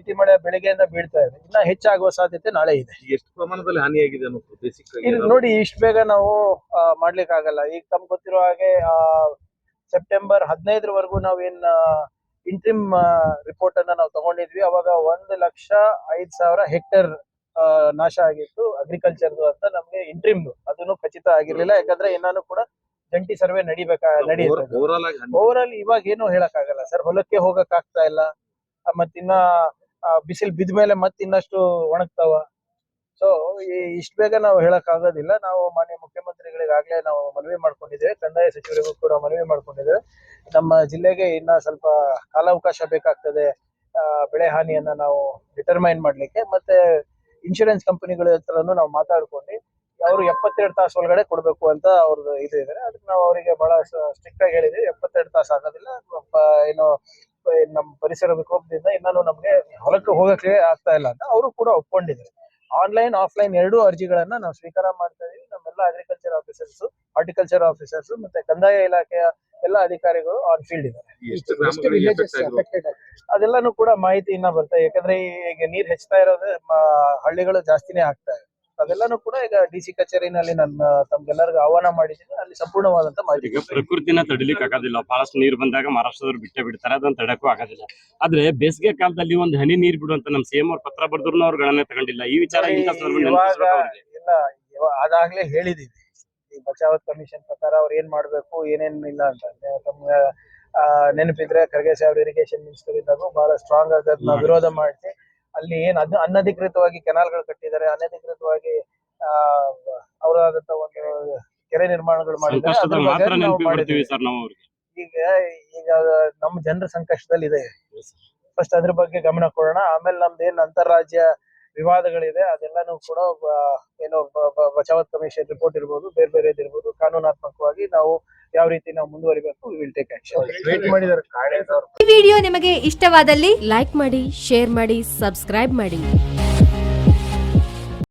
ಜಿಟಿ ಮಳೆ ಬೆಳಗ್ಗೆಯಿಂದ ಬೀಳ್ತಾ ಇದೆ. ಇನ್ನ ಹೆಚ್ಚಾಗುವ ಸಾಧ್ಯತೆ ನಾಳೆ ಇದೆ. ಎಷ್ಟು ಪ್ರಮಾಣದಲ್ಲಿ ಹಾನಿಯಾಗಿದೆ ಇಲ್ಲಿ ನೋಡಿ ಇಷ್ಟು ಬೇಗ ನಾವು ಆ, ಮಾಡ್ಲಿಕ್ಕೆ ಆಗಲ್ಲ ಈಗ ತಮ್ಗೆ ಗೊತ್ತಿರೋ ಹಾಗೆ ಆ, ಸೆಪ್ಟೆಂಬರ್ ಹದಿನೈದರವರೆಗೂ ನಾವೇನ್ ಇಂಟ್ರಿಮ್ ರಿಪೋರ್ಟ್ ಅನ್ನ ನಾವು ತಗೊಂಡಿದ್ವಿ. ಅವಾಗ ಒಂದು ಲಕ್ಷ ಐದ್ ಸಾವಿರ ಹೆಕ್ಟೇರ್ ನಾಶ ಆಗಿತ್ತು ಅಗ್ರಿಕಲ್ಚರ್ ಅಂತ ನಮ್ಗೆ ಇಂಟ್ರಿಮ್ ಅದನ್ನು ಖಚಿತ ಆಗಿರ್ಲಿಲ್ಲ. ಯಾಕಂದ್ರೆ ಏನಾನು ಕೂಡ ಜಂಟಿ ಸರ್ವೆ ನಡಿಬೇಕ ನಡೆಯುತ್ತೆ ಓವರಾಲ್ ಆಗಿ ಹಾನಿ. ಓವರ್ ಆಲ್ ಇವಾಗ ಏನು ಹೇಳಕ್ ಆಗಲ್ಲ ಸರ್ ಹೊಲಕ್ಕೆ ಹೋಗಕ್ ಆಗ್ತಾ ಇಲ್ಲ. ಆ, ಮತ್ತಿನ್ನ ಬಿಸಿಲು ಬಿದ್ದ ಮೇಲೆ ಮತ್ತೆ ಇನ್ನಷ್ಟು ಒಣಗ್ತಾವ. ಸೊ ಇಷ್ಟು ಬೇಗ ನಾವು ಹೇಳಕ್ ಆಗೋದಿಲ್ಲ ನಾವು ಮಾನ್ಯ ಮುಖ್ಯಮಂತ್ರಿಗಳಿಗೆ ಮುಖ್ಯಮಂತ್ರಿಗಳಿಗಾಗ್ಲೇ ನಾವು ಮನವಿ ಮಾಡ್ಕೊಂಡಿದ್ದೇವೆ. ಕಂದಾಯ ಸಚಿವರಿಗೂ ಕೂಡ ಮನವಿ ಮಾಡ್ಕೊಂಡಿದ್ದೇವೆ. ನಮ್ಮ ಜಿಲ್ಲೆಗೆ ಇನ್ನ ಸ್ವಲ್ಪ ಕಾಲಾವಕಾಶ ಬೇಕಾಗ್ತದೆ. ಬೆಳೆ ಹಾನಿಯನ್ನ ನಾವು ಡಿಟರ್ಮೈನ್ ಮಾಡ್ಲಿಕ್ಕೆ. ಮತ್ತೆ ಇನ್ಶೂರೆನ್ಸ್ ಕಂಪನಿಗಳ ಹತ್ರನೂ ನಾವು ಮಾತಾಡ್ಕೊಂಡು ಅವರು ಎಪ್ಪತ್ತೆರಡು ತಾಸು ಒಳಗಡೆ ಕೊಡಬೇಕು ಅಂತ ಅವ್ರದ್ದು ಇದು ಇದಾರೆ ಅದಕ್ಕೆ ನಾವು ಅವರಿಗೆ ಬಹಳ ಸ್ಟ್ರಿಕ್ಟ್ ಆಗಿ ಹೇಳಿದ್ವಿ ಎಪ್ಪತ್ತೆರಡು ತಾಸು ಆಗೋದಿಲ್ಲ. ಏನು ನಮ್ಮ ಪರಿಸರ ವಿಕೋಪದಿಂದ ಇನ್ನೂ ನಮಗೆ ಹೊಲಕ್ಕೆ ಹೋಗಕ್ಕೆ ಆಗ್ತಾ ಇಲ್ಲ ಅಂತ ಅವರು ಕೂಡ ಒಪ್ಕೊಂಡಿದ್ದಾರೆ. ಆನ್ಲೈನ್ ಆಫ್ಲೈನ್ ಎರಡೂ ಅರ್ಜಿಗಳನ್ನ ನಾವು ಸ್ವೀಕಾರ ಮಾಡ್ತಾ ಇದೀವಿ. ನಮ್ಮೆಲ್ಲ ಅಗ್ರಿಕಲ್ಚರ್ ಆಫೀಸರ್ಸ್ ಹಾರ್ಟಿಕಲ್ಚರ್ ಆಫೀಸರ್ಸ್ ಮತ್ತೆ ಕಂದಾಯ ಇಲಾಖೆಯ ಎಲ್ಲ ಅಧಿಕಾರಿಗಳು ಆನ್ ಫೀಲ್ಡ್ ಇದ್ದಾರೆ. ಅದೆಲ್ಲಾನು ಕೂಡ ಮಾಹಿತಿ ಇನ್ನ ಬರ್ತಾ ಇದೆ. ಯಾಕಂದ್ರೆ ಈಗ ನೀರ್ ಹೆಚ್ಚತಾ ಇರೋದು ಹಳ್ಳಿಗಳು ಜಾಸ್ತಿನೇ ಆಗ್ತಾ ಇದೆ. ಅದೆಲ್ಲಾನು ಕೂಡ ಈಗ ಡಿ ಸಿ ಕಚೇರಿನಲ್ಲಿ ನನ್ನ ತಮ್ಗೆಲ್ಲರಿಗೂ ಆಹ್ವಾನ ಮಾಡಿದ್ದೀನಿ. ಅಲ್ಲಿ ಸಂಪೂರ್ಣವಾದಂತ ಮಾಹಿತಿ ಈಗ ಪ್ರಕೃತಿನ ತಡಿಲಿಕ್ಕೆ ಆಗೋದಿಲ್ಲ. ಬಹಳಷ್ಟು ನೀರು ಬಂದಾಗ ಮಹಾರಾಷ್ಟ್ರದವ್ರು ಬಿಟ್ಟೆ ಬಿಡ್ತಾರೆ. ಅದನ್ನ ತಡಕ್ಕೂ ಆಗೋದಿಲ್ಲ. ಆದ್ರೆ ಬೇಸಿಗೆ ಕಾಲದಲ್ಲಿ ಒಂದು ಹನಿ ನೀರ್ ಬಿಡುವಂತ ನಮ್ ಸಿಎಂ ಅವ್ರ ಪತ್ರ ಬರೆದ್ರು ಅವ್ರ ಗಣನೆ ತಗೊಂಡಿಲ್ಲ. ಈ ವಿಚಾರ ಇಂಥ ಸಂದರ್ಭದಲ್ಲಿ ಇವಾಗ ನೆನಪಿಸ್ಬೇಕು ಅವ್ರಿಗೆ. ಇಲ್ಲ ಇವ- ಅದಾಗ್ಲೇ ಹೇಳಿದೀವಿ ಈ ಬಚಾವತ್ ಕಮಿಷನ್ ಪ್ರಕಾರ ಅವ್ರು ಏನ್ ಮಾಡ್ಬೇಕು ಏನೇನ್ ಇಲ್ಲ ಅಂತ. ತಮ್ಗೆ ಆ, ನೆನಪಿದ್ರೆ ಖರ್ಗೆ ಸಾಹೇಬ್ ಇರಿಗೇಷನ್ ಮಿನಿಸ್ಟರ್ ಇದ್ದಾಗ ಬಹಳ ಸ್ಟ್ರಾಂಗ್ ಆಗಿ ಅದನ್ನ ವಿರೋಧ ಮಾಡಿಸಿ ಅಲ್ಲಿ ಏನ್ ಅದ್ ಅನಧಿಕೃತವಾಗಿ ಕೆನಾಲ್ಗಳು ಕಟ್ಟಿದ್ದಾರೆ ಅನಧಿಕೃತವಾಗಿ ಆ ಅವರಾದಂತ ಒಂದು ಕೆರೆ ನಿರ್ಮಾಣಗಳು ಮಾಡಿದ್ದಾರೆ. ಈಗ ಈಗ ನಮ್ಮ ಜನರ ಸಂಕಷ್ಟದಲ್ಲಿ ಇದೆ ಫಸ್ಟ್ ಅದ್ರ ಬಗ್ಗೆ ಗಮನ ಕೊಡೋಣ ಆಮೇಲೆ ನಮ್ದು ಏನ್ ಅಂತಾರಾಜ್ಯ ವಿವಾದಗಳಿದೆ ಅದೆಲ್ಲಾನು ಕೂಡ ಏನೋ ಬಚಾವತ್ ಕಮಿಷನ್ ರಿಪೋರ್ಟ್ ಇರ್ಬೋದು ಬೇರೆ ಬೇರೆ ಇರ್ಬೋದು ಕಾನೂನಾತ್ಮಕವಾಗಿ ನಾವು ಯಾವ ರೀತಿ ನಾವು ಮುಂದುವರಿಬೇಕು ವಿಲ್ ಟೇಕ್ ಆಕ್ಷನ್ ಈ ವಿಡಿಯೋ ನಿಮಗೆ ಇಷ್ಟವಾದಲ್ಲಿ ಲೈಕ್ ಮಾಡಿ ಶೇರ್ ಮಾಡಿ ಸಬ್ಸ್ಕ್ರೈಬ್ ಮಾಡಿ.